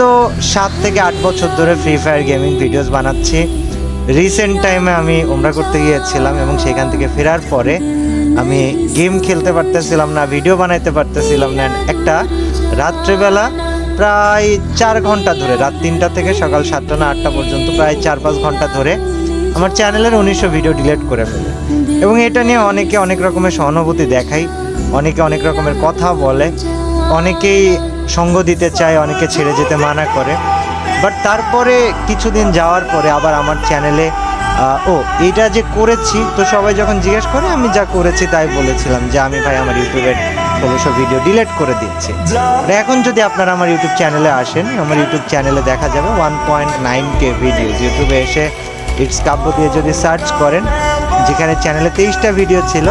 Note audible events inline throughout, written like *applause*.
তো সাত থেকে আট বছর ধরে ফ্রি ফায়ার গেমিং ভিডিওস বানাচ্ছি। রিসেন্ট টাইমে আমি ওমরা করতে গিয়েছিলাম এবং সেখান থেকে ফেরার পরে আমি গেম খেলতে পারতেছিলাম না ভিডিও বানাইতে পারতেছিলাম না। একটা রাত্রেবেলা প্রায় চার ঘণ্টা ধরে, রাত তিনটা থেকে সকাল সাতটা না আটটা পর্যন্ত, প্রায় চার পাঁচ ঘণ্টা ধরে আমার চ্যানেলের উনিশশো ভিডিও ডিলিট করে ফেলে। এবং এটা নিয়ে অনেকে অনেক রকমের সহানুভূতি দেখায়, অনেকে অনেক রকমের কথা বলে, অনেকেই সঙ্গ দিতে চায়, অনেকে ছেড়ে যেতে মানা করে। বাট তারপরে কিছুদিন যাওয়ার পরে আবার আমার চ্যানেলে ও, এইটা যে করেছি, তো সবাই যখন জিজ্ঞেস করে, আমি যা করেছি তাই বলেছিলাম যে আমি ভাই আমার ইউটিউবের ষোলোশো ভিডিও ডিলিট করে দিচ্ছি। আর এখন যদি আপনারা আমার ইউটিউব চ্যানেলে আসেন, আমার ইউটিউব চ্যানেলে দেখা যাবে one point nine K video ইউটিউবে এসে ইটস কাব্য দিয়ে যদি সার্চ করেন, যেখানে চ্যানেলে তেইশটা ভিডিও ছিল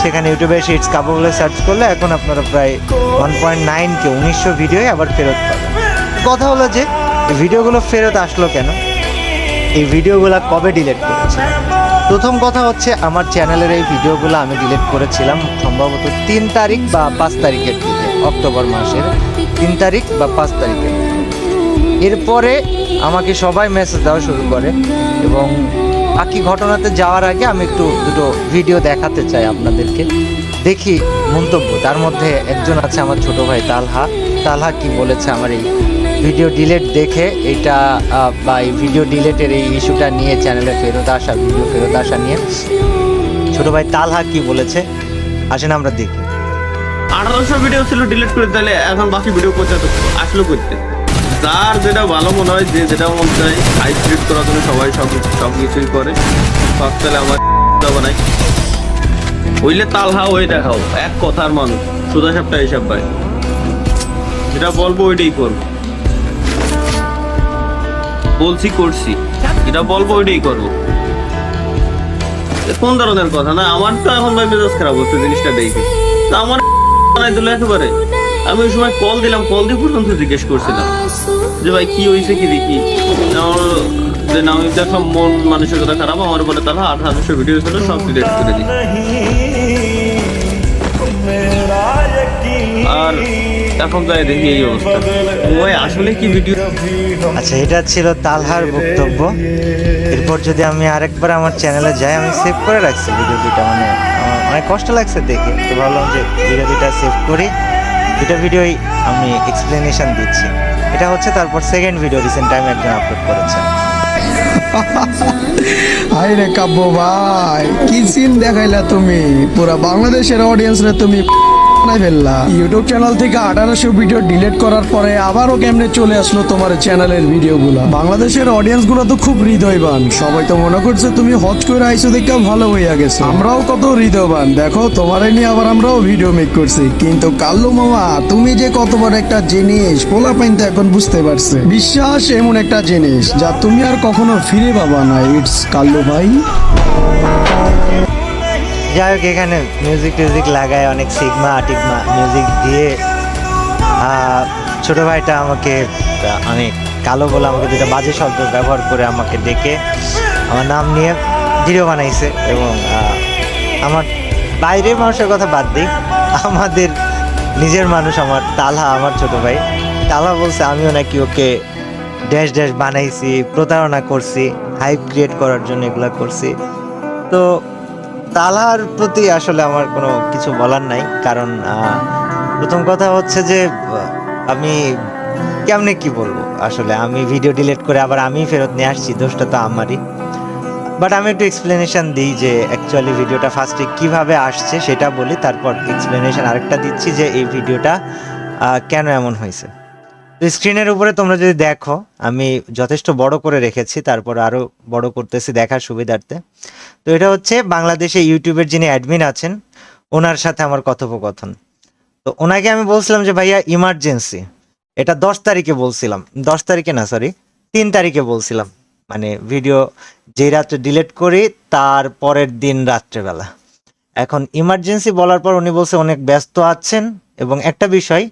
সেখানে ইউটিউবে এসে ইটস বলে সার্চ করলে এখন আপনারা প্রায় ওয়ান পয়েন্ট নাইন কে উনিশশো ভিডিওই আবার ফেরত পাবেন। কথা হলো যে ভিডিওগুলো ফেরত আসলো কেন? এই ভিডিওগুলো কবে ডিলিট করেছে? প্রথম কথা হচ্ছে, আমার চ্যানেলের এই ভিডিওগুলো আমি ডিলিট করেছিলাম সম্ভবত তিন তারিখ বা পাঁচ তারিখের দিকে, অক্টোবর মাসের তিন তারিখ বা পাঁচ তারিখের এরপরে আমাকে সবাই মেসেজ দেওয়া শুরু করে এবং বাকি ঘটনাতে যাওয়ার আগে আমি একটু দুটো ভিডিও দেখাতে চাই আপনাদেরকে। দেখি মন্তব্য, তার মধ্যে একজন আছে আমার ছোট ভাই তালহা। তালহা কি বলেছে আমার এই ভিডিও ডিলেট দেখে, এটা বা এই ভিডিও ডিলেটের এই ইস্যুটা নিয়ে চ্যানেলে ফেরত আসা ভিডিও ফেরত আসা নিয়ে। ছোট ভাই তালহা কি বলেছে? আসেন আমরা দেখি। আঠারোশো ভিডিও ছিল ডিলিট করে তাহলে এখন বাকি ভিডিও করতে আসলো করতে যার যেটা ভালো মনে হয়, যে যেটা মন হাই স্পিড করার জন্য সবাই সব সব কিছুই করে। তাহলে আমার *laughs* বানাই হইলে তালহা ওই দেখাও, এক কথার মানুষ। সুদা সাপটা হিসাব ভাই। যেটা বলব ওইটাই করব। বলছি, করছি। যেটা বলব ওইটাই করব। কোন ধরনের কথা? না, আমার তো এখন ভাই মেজাজ খারাপ হচ্ছে জিনিসটা দেখে। আমার *laughs* দিল একেবারে। আমি ওই সময় কল দিলাম কল দিয়ে পর্যন্ত জিজ্ঞেস করছিলাম। যে ভাই, কি হয়েছে কি দেখি? আমার যে নামি দেখলাম মন মানসিকতা খারাপ, আমার বলে তাহলে আঠারোশো ভিডিও ছিল, সব ডিলিট করে দিই। আর এখন যাই দেখি এই অবস্থা। ওই আসলে কি ভিডিও আচ্ছা এটা ছিল তালহার বক্তব্য। এরপর যদি আমি আরেকবার আমার চ্যানেলে যাই, আমি সেভ করে রাখছি ভিডিও দুটা মানে অনেক কষ্ট লাগছে দেখে। তো ভাবলাম যে ভিডিও দুটা সেভ করি। দুটা ভিডিওই আমি এক্সপ্লেনেশন দিচ্ছি। এটা হচ্ছে তারপর সেকেন্ড ভিডিও রিসেন্ট টাইমে একজন আপলোড করেছে। *laughs* হাই রে কাব্য ভাই, কি সিন দেখাইলা তুমি? পুরা বাংলাদেশের অডিয়েন্স রে তুমি। ফেললা। ইউটিউব চ্যানেল থেকে আঠারোশো ভিডিও ডিলিট করার পরে আবারও কেমনে চলে আসলো তোমার চ্যানেলের ভিডিও গুলা বাংলাদেশের অডিয়েন্সগুলো তো খুব হৃদয়বান। সবাই তো মনে করছে তুমি হজ করে আইসো দেখে ভালো হইয়া গেছো। আমরাও কত হৃদয়বান। দেখো, তোমার নিয়ে আবার আমরাও ভিডিও মেক করছি। কিন্তু কাল্লু মামা, তুমি যে কত বড় একটা জিনিস পোলা পাইন তো এখন বুঝতে পারছে। বিশ্বাস এমন একটা জিনিস যা তুমি আর কখনো ফিরে পাবা না। ইটস কাল্লু ভাই। যাই হোক, এখানে মিউজিক টিউজিক লাগায় অনেক সিগমা টিগমা মিউজিক দিয়ে। ছোট ভাইটা আমাকে অনেক কালো বলে আমাকে দুটো বাজে শব্দ ব্যবহার করে আমাকে ডেকে আমার নাম নিয়ে ভিডিও বানাইছে এবং আমার বাইরের মানুষের কথা বাদ দিই, আমাদের নিজের মানুষ আমার তালহা আমার ছোট ভাই। তালহা বলছে, আমিও নাকি ওকে ড্যাশ ড্যাশ বানাইছি, প্রতারণা করছি হাইপ ক্রিয়েট করার জন্য এগুলো করছি। তো তালহার প্রতি আসলে আমার কোনো কিছু বলার নাই, কারণ প্রথম কথা হচ্ছে যে আমি কেমনে কি বলব? আসলে আমি ভিডিও ডিলিট করে আবার আমি ফেরত নিয়ে আসছি, দোষটা তো আমারই। বাট আমি একটু এক্সপ্লেনেশন দিই যে অ্যাকচুয়ালি ভিডিওটা ফার্স্টে কীভাবে আসছে সেটা বলি, তারপর এক্সপ্লেনেশন আরেকটা দিচ্ছি যে, এই ভিডিওটা কেন এমন হয়েছে। তো স্ক্রিনের উপরে তোমরা যদি দেখো, আমি যথেষ্ট বড় করে রেখেছি, তারপর আরও বড় করতেছি দেখার সুবিধার্থে। তো এটা হচ্ছে বাংলাদেশে ইউটিউবের যিনি অ্যাডমিন আছেন, ওনার সাথে আমার কথোপকথন। তো ওনাকে আমি বলছিলাম যে, ভাইয়া ইমার্জেন্সি এটা দশ তারিখে বলছিলাম। দশ তারিখে না সরি তিন তারিখে বলছিলাম। মানে ভিডিও যেই রাত্রে ডিলিট করি, তার পরের দিন রাত্রেবেলা। এখন ইমার্জেন্সি বলার পর উনি বলছে অনেক ব্যস্ত আছেন, এবং একটা বিষয়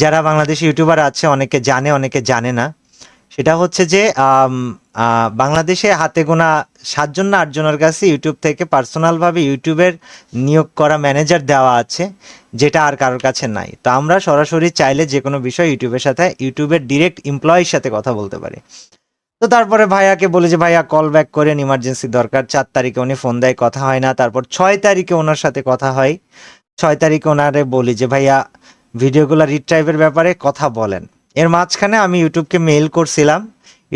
যারা বাংলাদেশি ইউটিউবার আছে, অনেকে জানে অনেকে জানে না। সেটা হচ্ছে যে বাংলাদেশে হাতে গোনা সাতজন না আটজনের কাছে ইউটিউব থেকে পার্সোনালভাবে ইউটিউবের নিয়োগ করা ম্যানেজার দেওয়া আছে, যেটা আর কারোর কাছে নাই। তো আমরা সরাসরি চাইলে যে কোনো বিষয় ইউটিউবের সাথে, ইউটিউবের ডিরেক্ট এমপ্লয়ির সাথে কথা বলতে পারি। তো তারপরে ভাইয়াকে বলে যে, ভাইয়া কল ব্যাক করেন ইমার্জেন্সি দরকার। চার তারিখে উনি ফোন দেয়, কথা হয় না। তারপর ছয় তারিখে ওনার সাথে কথা হয়। ছয় তারিখে ওনারে বলি যে, ভাইয়া ভিডিওগুলো রিট্রাইভের ব্যাপারে কথা বলেন। এর মাঝখানে আমি ইউটিউবকে মেইল করছিলাম।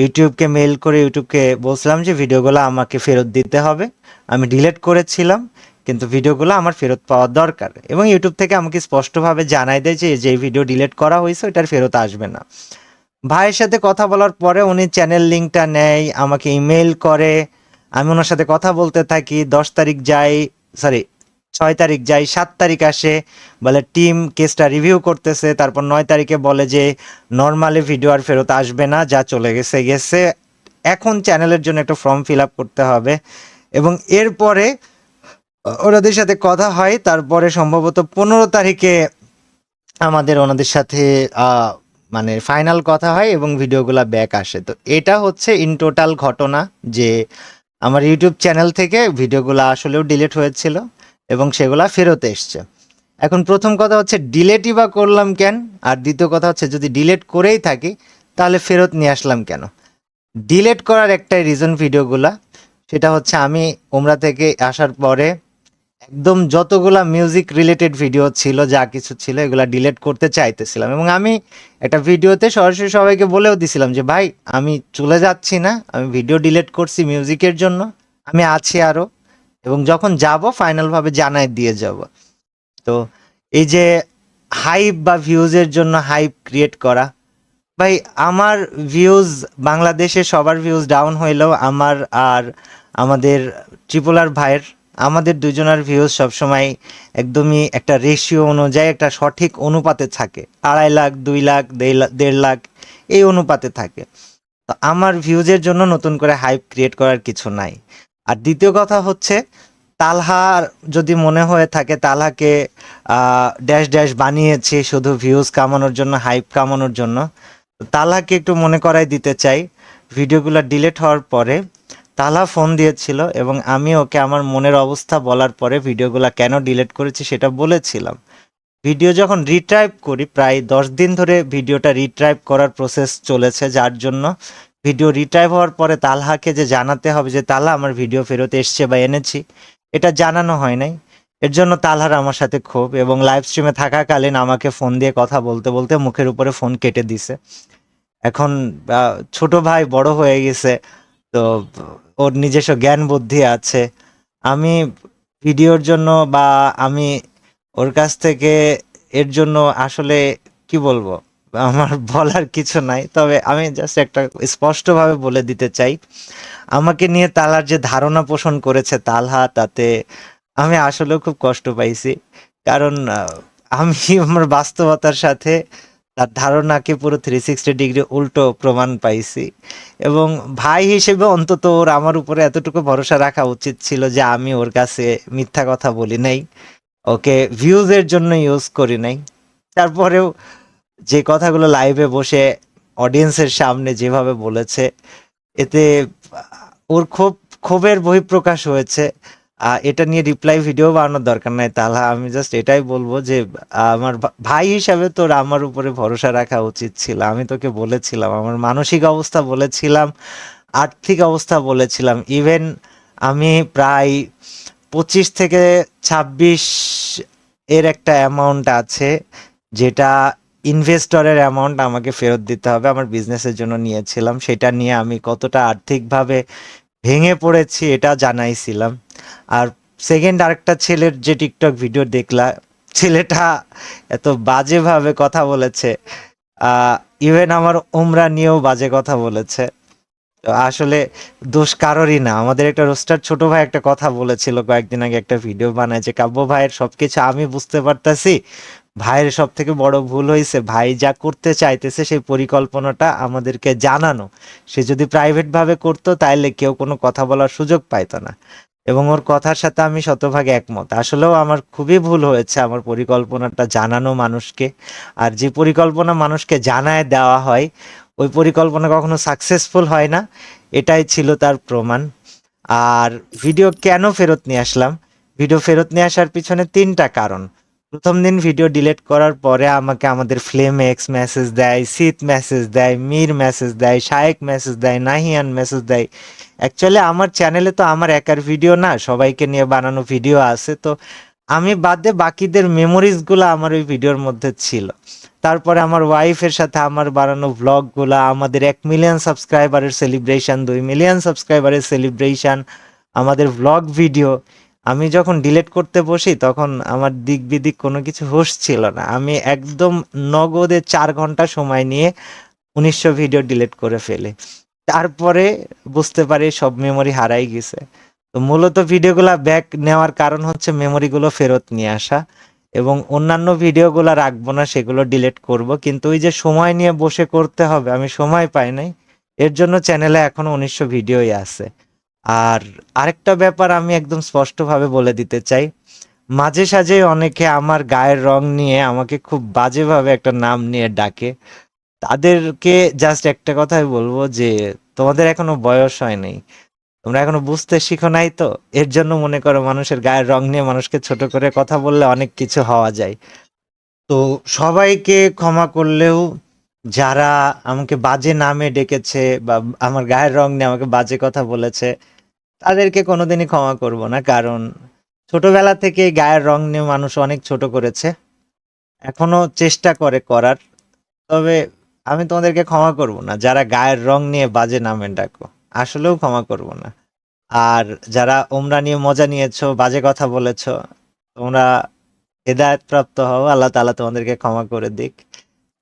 ইউটিউবকে মেইল করে ইউটিউবকে বলছিলাম যে, ভিডিওগুলো আমাকে ফেরত দিতে হবে। আমি ডিলেট করেছিলাম, কিন্তু ভিডিওগুলো আমার ফেরত পাওয়ার দরকার। এবং ইউটিউব থেকে আমাকে স্পষ্টভাবে জানাই দেয় যে যে ভিডিও ডিলিট করা হয়েছে ওটার ফেরত আসবে না। ভাইয়ের সাথে কথা বলার পরে উনি চ্যানেল লিঙ্কটা নেয়, আমাকে ইমেল করে। আমি ওনার সাথে কথা বলতে থাকি। দশ তারিখ যাই সরি ছয় তারিখ যাই সাত তারিখ আসে, বলে টিম কেসটা রিভিউ করতেছে, তারপর নয় তারিখে বলে যে নর্মালি ভিডিও আর ফেরত আসবে না, যা চলে গেছে গেছে। এখন চ্যানেলের জন্য একটা ফর্ম ফিল আপ করতে হবে। এবং এরপরে, ওনাদের সাথে কথা হয়, তারপরে সম্ভবত পনেরো তারিখে আমাদের ওনাদের সাথে মানে ফাইনাল কথা হয় এবং ভিডিওগুলো ব্যাক আসে। তো এটা হচ্ছে ইন টোটাল ঘটনা যে, আমার ইউটিউব চ্যানেল থেকে ভিডিওগুলো আসলেও ডিলিট হয়েছিল। এবং সেগুলা ফেরত এসছে। এখন প্রথম কথা হচ্ছে ডিলেটই বা করলাম কেন? আর দ্বিতীয় কথা হচ্ছে, যদি ডিলেট করেই থাকি, তাহলে ফেরত নিয়ে আসলাম কেন? ডিলেট করার একটাই রিজন ভিডিওগুলা, সেটা হচ্ছে আমি ওমরা থেকে আসার পরে একদম যতগুলা মিউজিক রিলেটেড ভিডিও ছিল, যা কিছু ছিল, এগুলা ডিলেট করতে চাইতেছিলাম। এবং আমি একটা ভিডিওতে সরাসরি সবাইকে বলেও দিছিলাম যে, ভাই, আমি চলে যাচ্ছি না। আমি ভিডিও ডিলেট করছি মিউজিকের জন্য। আমি আছি আরও এবং যখন যাব ফাইনালভাবে জানাই দিয়ে যাব। তো এই যে হাইপ বা ভিউজের জন্য হাইপ ক্রিয়েট করা, ভাই আমার ভিউজ বাংলাদেশে সবার ভিউজ ডাউন হইলেও আমার আর আমাদের ট্রিপলার ভাইয়ের, আমাদের দুজনের ভিউজ সবসময় একদমই একটা রেশিও অনুযায়ী একটা সঠিক অনুপাতে থাকে। আড়াই লাখ, দুই লাখ, দেড় লাখ, এই অনুপাতে থাকে। তো আমার ভিউজের জন্য নতুন করে হাইপ ক্রিয়েট করার কিছু নাই। আর দ্বিতীয় কথা হচ্ছে তালহার যদি মনে হয়ে থাকে, তালহাকে ড্যাশ ড্যাশ বানিয়েছি শুধু ভিউজ কামানোর জন্য হাইপ কামানোর জন্য। তালহাকে একটু মনে করাই দিতে চাই। ভিডিওগুলো ডিলেট হওয়ার পরে তালহা ফোন দিয়েছিল এবং আমি ওকে আমার মনের অবস্থা বলার পরে ভিডিওগুলো কেন ডিলেট করেছি সেটা বলেছিলাম। ভিডিও যখন রিট্রাইভ করি, প্রায় দশ দিন ধরে ভিডিওটা রিট্রাইভ করার প্রসেস চলেছে যার জন্য ভিডিও রিট্রাইভ হওয়ার পরে তালহাকে যে জানাতে হবে যে, তালহা, আমার ভিডিও ফেরত এসছে বা এনেছি। এটা জানানো হয় নাই। এর জন্য তালহার আমার সাথে ক্ষোভ এবং লাইভ স্ট্রিমে থাকাকালীন আমাকে ফোন দিয়ে কথা বলতে বলতে মুখের উপরে ফোন কেটে দিছে। এখন ছোট ভাই বড় হয়ে গেছে, তো ওর নিজস্ব জ্ঞান বুদ্ধি আছে। আমি ভিডিওর জন্য বা আমি ওর কাছ থেকে এর জন্য আসলে কি বলব? আমার বলার কিছু নাই, তবে আমি জাস্ট একটা স্পষ্টভাবে বলে দিতে চাই। আমাকে নিয়ে তালার যে ধারণা পোষণ করেছে তালহা, তাতে আমি আসলেও খুব কষ্ট পাইছি। কারণ আমি আমার বাস্তবতার সাথে তার ধারণাকে পুরো থ্রি সিক্সটি ডিগ্রি উল্টো প্রমাণ পাইছি। এবং ভাই হিসেবে অন্তত ওর আমার উপরে এতটুকু ভরসা রাখা উচিত ছিল যে আমি ওর কাছে মিথ্যা কথা বলি নাই, ওকে ভিউজের জন্য ইউজ করি নাই। তারপরেও যে কথাগুলো লাইভে বসে অডিয়েন্সের সামনে যেভাবে বলেছে, এতে ওর খুব ক্ষোভের বহিঃপ্রকাশ হয়েছে। এটা নিয়ে রিপ্লাই ভিডিও বানানোর দরকার নাই তাহলে। আমি জাস্ট এটাই বলব যে, আমার ভাই হিসাবে তোর আমার উপরে ভরসা রাখা উচিত ছিল। আমি তোকে বলেছিলাম, আমার মানসিক অবস্থা বলেছিলাম, আর্থিক অবস্থা বলেছিলাম। ইভেন আমি প্রায় পঁচিশ থেকে ছাব্বিশ এর একটা অ্যামাউন্ট আছে, যেটা ইনভেস্টরের অ্যামাউন্ট আমাকে ফেরত দিতে হবে, আমার বিজনেসের জন্য নিয়েছিলাম। সেটা নিয়ে আমি কতটা আর্থিকভাবে ভেঙে পড়েছি এটা জানাইছিলাম। আর সেকেন্ড আরেকটা ছেলের যে টিকটক ভিডিও দেখলা, ছেলেটা এত বাজেভাবে কথা বলেছে। ইভেন আমার উমরা নিয়েও বাজে কথা বলেছে। আসলে দোষ কারোরই না। আমাদের একটা রোস্টার ছোট ভাই একটা কথা বলেছিল কয়েকদিন আগে একটা ভিডিও বানায় যে, কাব্য ভাইয়ের সবকিছু আমি বুঝতে পারতাছি ভাইয়ের সব থেকে বড় ভুল হয়েছে, ভাই যা করতে চাইতেছে সেই পরিকল্পনাটা আমাদেরকে জানানো। সে যদি প্রাইভেট ভাবে করতো তাইলে কেউ কোনো কথা বলার সুযোগ পাইতো না। এবং ওর কথার সাথে আমি শতভাগ একমত। আসলেও আমার খুবই ভুল হয়েছে আমার পরিকল্পনাটা জানানো মানুষকে। আর যে পরিকল্পনা মানুষকে জানায় দেওয়া হয়, ওই পরিকল্পনা কখনো সাকসেসফুল হয় না। এটাই ছিল তার প্রমাণ। আর ভিডিও কেন ফেরত নিয়ে আসলাম? ভিডিও ফেরত নিয়ে আসার পিছনে তিনটা কারণ। প্রথম দিন ভিডিও ডিলিট করার পরে আমাকে আমাদের ফ্লেম এক্স মেসেজ দেয় শীত মেসেজ দেয় মীর মেসেজ দেয় শায়েক মেসেজ দেয় নাহিয়ান মেসেজ দেয়। অ্যাকচুয়ালি আমার চ্যানেলে তো আমার একার ভিডিও না, সবাইকে নিয়ে বানানো ভিডিও আছে। তো আমি বাদে বাকিদের মেমোরিজগুলো আমার ওই ভিডিওর মধ্যে ছিল। তারপরে আমার ওয়াইফের সাথে আমার বানানো ভ্লগগুলো আমাদের এক মিলিয়ন সাবস্ক্রাইবারের সেলিব্রেশন দুই মিলিয়ন সাবস্ক্রাইবারের সেলিব্রেশন আমাদের ভ্লগ ভিডিও আমি যখন ডিলেট করতে বসি, তখন আমার দিক বিদিক কোনো কিছু হোশ ছিল না। আমি একদম নগদে চার ঘণ্টা সময় নিয়ে উনিশশো ভিডিও ডিলিট করে ফেলি। তারপরে বুঝতে পারি সব মেমোরি হারাই গেছে। তো মূলত ভিডিওগুলো ব্যাক নেওয়ার কারণ হচ্ছে মেমোরিগুলো ফেরত নিয়ে আসা এবং অন্যান্য ভিডিওগুলো রাখব না, সেগুলো ডিলেট করব। কিন্তু ওই যে সময় নিয়ে বসে করতে হবে, আমি সময় পাই নাই। এর জন্য চ্যানেলে এখনও উনিশশো ভিডিওই আছে। আর আরেকটা ব্যাপার আমি একদম স্পষ্টভাবে বলে দিতে চাই। মাঝে সাঝে অনেকে আমার গায়ের রং নিয়ে আমাকে খুব বাজেভাবে একটা নাম নিয়ে ডাকে। তাদেরকে জাস্ট একটা কথাই বলব যে, তোমাদের এখনও বয়স হয়নি, তোমরা এখনও বুঝতে শিখো নাই তো? এর জন্য মনে করো মানুষের গায়ের রং নিয়ে মানুষকে ছোট করে কথা বললে অনেক কিছু হওয়া যায়। তো সবাইকে ক্ষমা করলেও যারা আমাকে বাজে নামে ডেকেছে বা আমার গায়ের রং নিয়ে আমাকে বাজে কথা বলেছে, তাদেরকে কোনোদিনই ক্ষমা করব না, কারণ ছোটবেলা থেকে গায়ের রং নিয়ে মানুষ অনেক ছোট করেছে। এখনও চেষ্টা করে করার, তবে আমি তোমাদেরকে ক্ষমা করব না। যারা গায়ের রং নিয়ে বাজে নামে ডাকো, আসলেও ক্ষমা করব না। আর যারা ওমরা নিয়ে মজা নিয়েছো, বাজে কথা বলেছ, তোমরা হেদায়তপ্রাপ্ত হও, আল্লাহ তালা তোমাদেরকে ক্ষমা করে দিক।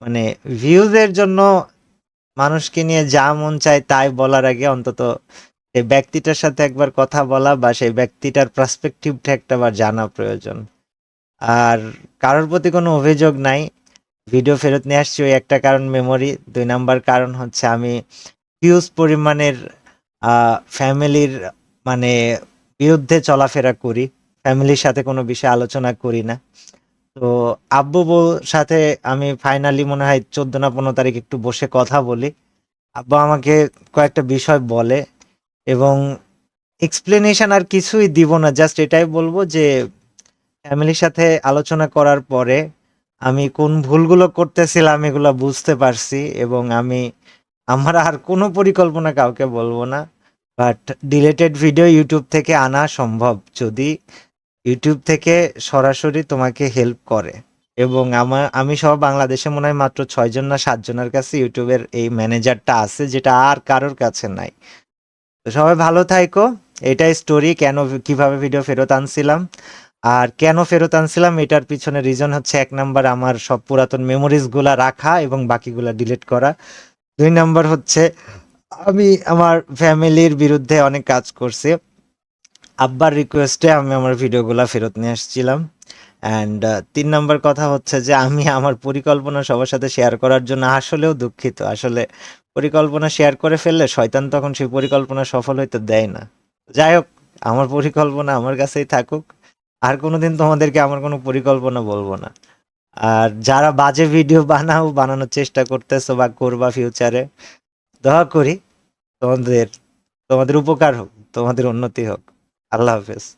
মানে ভিউজের জন্য মানুষকে নিয়ে যা মন চায় তাই বলার আগে অন্তত সেই ব্যক্তিটার সাথে একবার কথা বলা বা সেই ব্যক্তিটার পার্সপেক্টিভটা একটাবার জানা প্রয়োজন। আর কারোর প্রতি কোনো অভিযোগ নাই। ভিডিও ফেরত নিয়ে আসছি, ওই একটা কারণ মেমোরি দুই নাম্বার কারণ হচ্ছে আমি হিউজ পরিমাণের ফ্যামিলির মানে বিরুদ্ধে চলাফেরা করি। ফ্যামিলির সাথে কোনো বিষয়ে আলোচনা করি না। তো আব্বু সাথে আমি ফাইনালি মনে হয় চোদ্দ না পনেরো তারিখ একটু বসে কথা বলি। আব্বু আমাকে কয়েকটা বিষয় বলে এবং এক্সপ্লেনেশন আর কিছুই দিব না জাস্ট এটাই বলব যে ফ্যামিলির সাথে আলোচনা করার পরে আমি কোন ভুলগুলো করতেছিলাম এগুলো বুঝতে পারছি এবং আমি আমার আর কোনো পরিকল্পনা কাউকে বলব না বাট ডিলেটেড ভিডিও ইউটিউব থেকে আনা সম্ভব যদি ইউটিউব থেকে সরাসরি তোমাকে হেল্প করে। এবং আমার আমি সব বাংলাদেশে মনে হয় মাত্র ছয়জন না সাতজনের কাছে ইউটিউবের এই ম্যানেজারটা আছে, যেটা আর কারোর কাছে নাই। তো সবাই ভালো থাইকো। এটাই স্টোরি কেন কীভাবে ভিডিও ফেরত আনছিলাম। আর কেন ফেরত আনছিলাম, এটার পিছনে রিজন হচ্ছে এক নাম্বার আমার সব পুরাতন মেমোরিজগুলা রাখা এবং বাকিগুলা ডিলিট করা। দুই নাম্বার হচ্ছে, আমি আমার ফ্যামিলির বিরুদ্ধে অনেক কাজ করছি। আব্বার রিকোয়েস্টে আমি আমার ভিডিওগুলা ফেরত নিয়ে আসছিলাম। অ্যান্ড তিন নম্বর কথা হচ্ছে যে, আমি আমার পরিকল্পনা সবার সাথে শেয়ার করার জন্য আসলেও দুঃখিত। আসলে পরিকল্পনা শেয়ার করে ফেললে শয়তান তখন সেই পরিকল্পনা সফল হইতে দেয় না। যাই হোক, আমার পরিকল্পনা আমার কাছেই থাকুক। আর কোনোদিন তোমাদেরকে আমার কোনো পরিকল্পনা বলব না। আর যারা বাজে ভিডিও বানাও, বানানোর চেষ্টা করতেছো বা করবা ফিউচারে দোয়া করি, তোমাদের তোমাদের উপকার হোক, তোমাদের উন্নতি হোক। আল্লাহ হাফেজ।